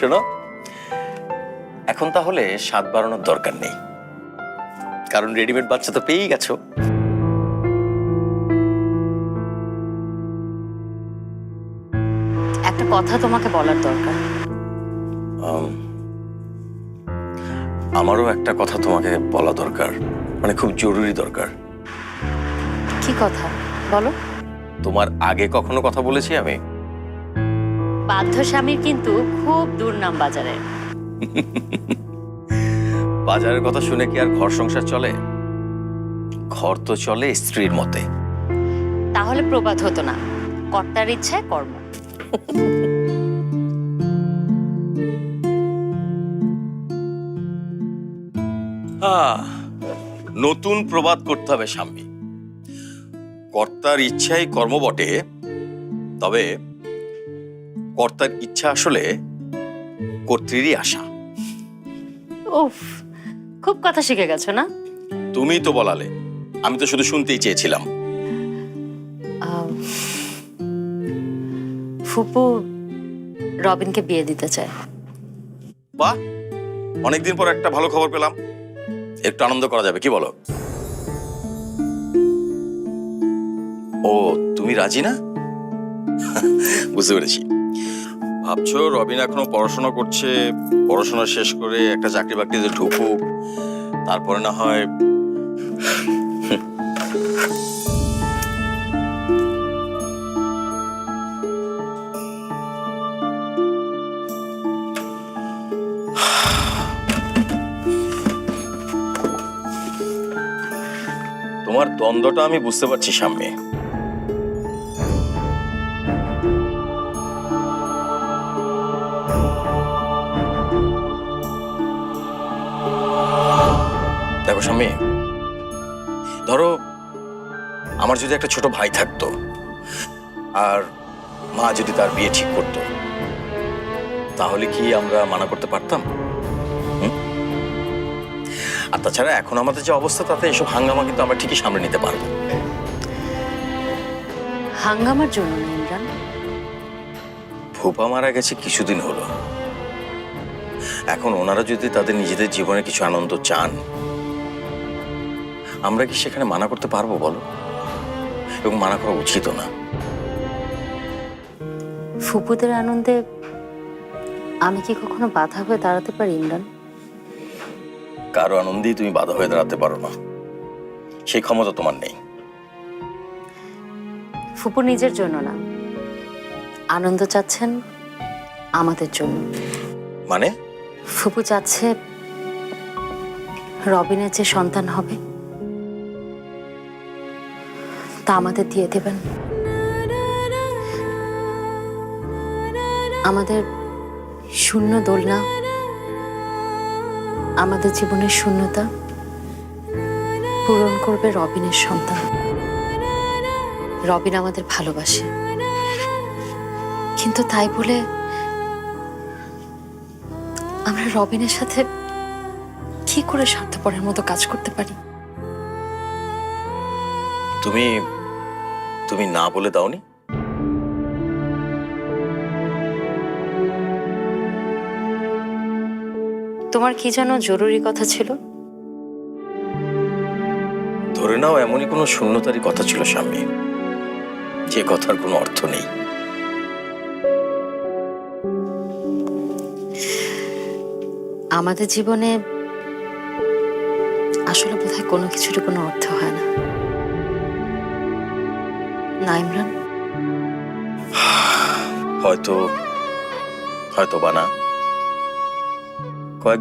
শোনো এখন তাহলে স্বাদ বাড়ানোর দরকার নেই। কারণ রেডিমেড বাচ্চা তো পেয়েই গেছো। একটা কথা তোমাকে বলার দরকার। আম, আমারও একটা কথা তোমাকে বলা দরকার। মানে খুব জরুরি দরকার। কি কথা? বলো। তোমার আগে কখনো কথা বলেছি আমি? বাধ্য স্বামীর কিন্তু খুব দুর্নাম বাজারে। বাজারের কথা শুনে কি আর ঘর সংসার চলে? ঘর তো চলে স্ত্রীর মতে। তাহলে প্রবাদ হতো না। কর্তার ইচ্ছায় কর্ম। নতুন প্রবাদ করতে হবে স্বামী। কর্তার ইচ্ছাই কর্ম বটে তবে কর্তার ইচ্ছা আসলে কর্ত্রীরই আশা। উফ খুব কথা শিখে গেছো না? তুমি তো বলালে আমি তো শুধু শুনতেই চেয়েছিলাম। ফুপু রবিনকে বিয়ে দিতে চায়। বাহ অনেকদিন পর একটা ভালো খবর পেলাম। একটু আনন্দ করা যাবে কি বলো? ও তুমি রাজি না? বুঝতে পেরেছি। ভাবছ? রবিন এখনও পড়াশোনা করছে, পড়াশোনা শেষ করে একটা চাকরি বাকরিতে ঢুকুক, তারপরে না হয় তোমার দ্বন্দ্বটা আমি বুঝতে পারছি সামনে দেখো স্বামী। ধরো আমার যদি একটা ছোট ভাই থাকতো আর মা যদি তার বিয়ে ঠিক করতো তাহলে কি আমরা মানা করতে পারতাম? আর তাছাড়া এখন আমাদের যে অবস্থা তাতে এসব হাঙ্গামা কিন্তু আমরা ঠিকই সামনে নিতে পারব। হাঙ্গামার জন্য ইমরান ফুপা মারা গেছে কিছুদিন হলো। এখন ওনারা যদি তাদের নিজেদের জীবনে কিছু আনন্দ চান আমরা কি সেখানে মানা করতে পারব বলো? এবং মানা করা উচিত না। ফুপুদের আনন্দে আমি কি কখনো বাধা হয়ে দাঁড়াতে পারি ইমরান? কারও আনন্দেই তুমি বাধা হয়ে দাঁড়াতে পারো না। সেই ক্ষমতা তোমার নেই। ফুপু নিজের জন্য না। আনন্দ চাচ্ছেন আমাদের জন্য। মানে? ফুপু চাচ্ছে রবিনের যে সন্তান হবে। তা আমাদের দিয়ে দেবেন। আমাদের শূন্য দোলনা, আমাদের জীবনের শূন্যতা পূরণ করবে রবিনের সন্তান। রবিন আমাদের ভালোবাসে। কিন্তু তাই বলে আমরা রবিনের সাথে কি করে স্বার্থপরের মতো কাজ করতে পারি? তুমি তুমি না বলে দাওনি? তোমার কি যেন জরুরি কথা ছিল? ধরে নাও এমনই কোনো শূন্যতারই কথা ছিল সামনে। যে কথার কোনো অর্থ নেই। আমাদের জীবনে আসলে বোধহয় কোনো কিছুরই কোনো অর্থ হয় না। না ইমরান হয়তো হয়তো বা না।